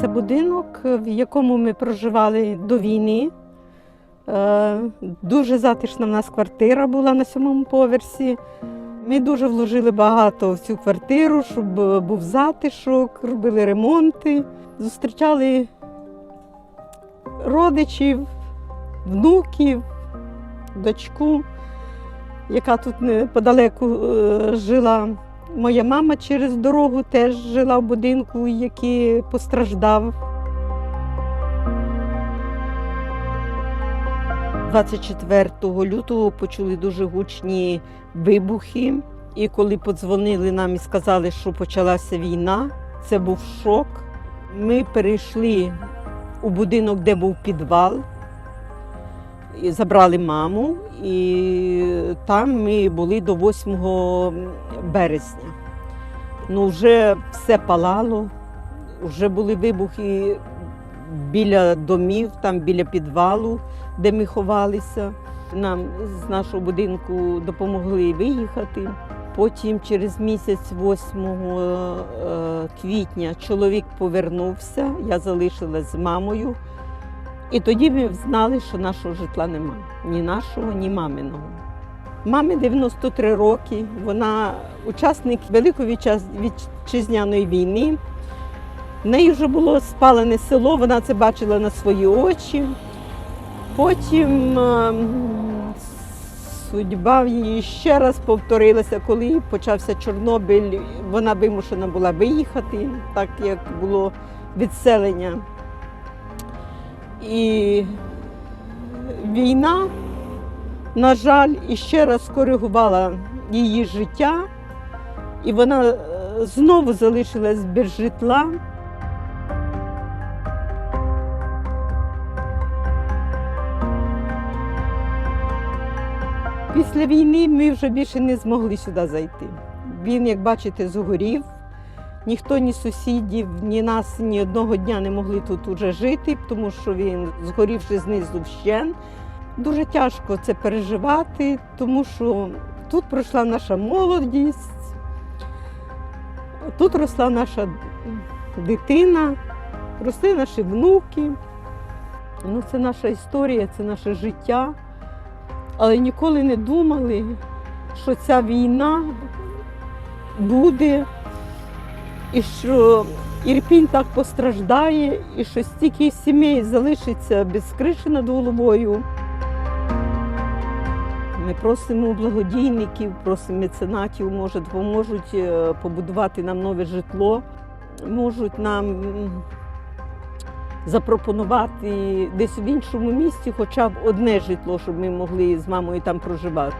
Це будинок, в якому ми проживали до війни. Е, Дуже затишна в нас квартира була на сьомому поверсі. Ми дуже вложили багато в цю квартиру, щоб був затишок, робили ремонти, зустрічали родичів, внуків, дочку, яка тут неподалеку е, жила. Моя мама через дорогу теж жила в будинку, який постраждав. 24 лютого почули дуже гучні вибухи. І коли подзвонили нам і сказали, що почалася війна, це був шок. Ми перейшли у будинок, де був підвал, забрали маму, і там ми були до 8 березня. Ну, вже все палало, вже були вибухи біля домів, там біля підвалу, де ми ховалися. Нам з нашого будинку допомогли виїхати. Потім через місяць, 8 е, квітня, чоловік повернувся, я залишилась з мамою. І тоді ми знали, що нашого житла немає. Ні нашого, ні маминого. Мамі 93 роки, вона учасник Великої вітчизняної війни. В неї вже було спалене село, вона це бачила на свої очі. Потім е, судьба її ще раз повторилася, коли почався Чорнобиль. Вона вимушена була виїхати, так як було відселення. І війна, на жаль, іще раз коригувала її життя, і вона е, знову залишилась без житла. Після війни ми вже більше не змогли сюди зайти. Він, як бачите, згорів. Ніхто, ні сусідів, ні нас ні одного дня не могли тут уже жити, тому що він згорівши знизу вщен. Дуже тяжко це переживати, тому що тут пройшла наша молодість, тут росла наша дитина, росли наші внуки. Ну, це наша історія, це наше життя. Але ніколи не думали, що ця війна буде, і що Ірпінь так постраждає, і що стільки сімей залишиться без криші над головою. Ми просимо благодійників, просимо меценатів, може, допоможуть е, побудувати нам нове житло, можуть нам запропонувати десь в іншому місці хоча б одне житло, щоб ми могли з мамою там проживати.